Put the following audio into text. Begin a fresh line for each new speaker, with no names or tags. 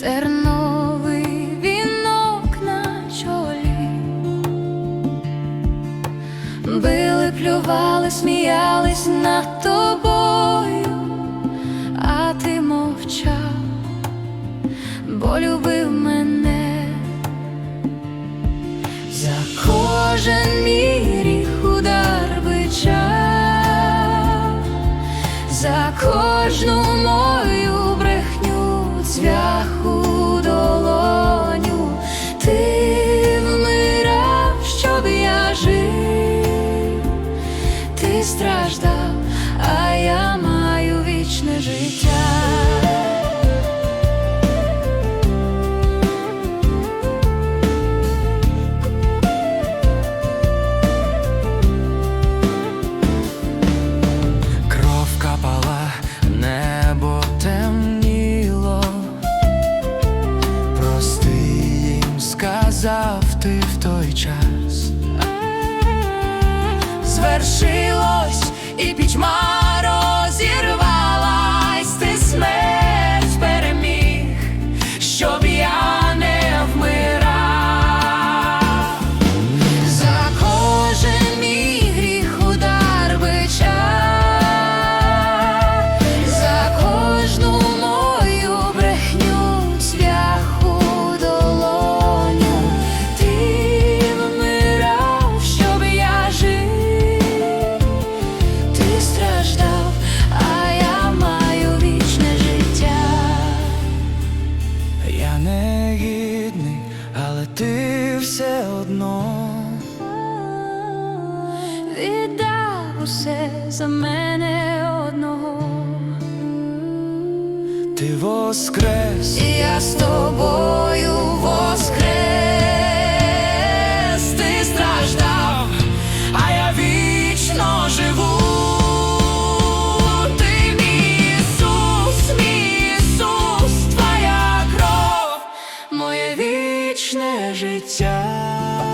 терновий вінок на чолі, били, плювали, сміялись над тобою, а
ти
мовчав, бо любив мене за кожен мій ріх удар бича, за кожну цвях у долоню, ти вмирав, щоб я жив, ти страждав,
Звершилось і пітьма ти все одно.
Віддав усе за мене одного.
Ти воскрес,
І я з тобою воскрес. вічне життя.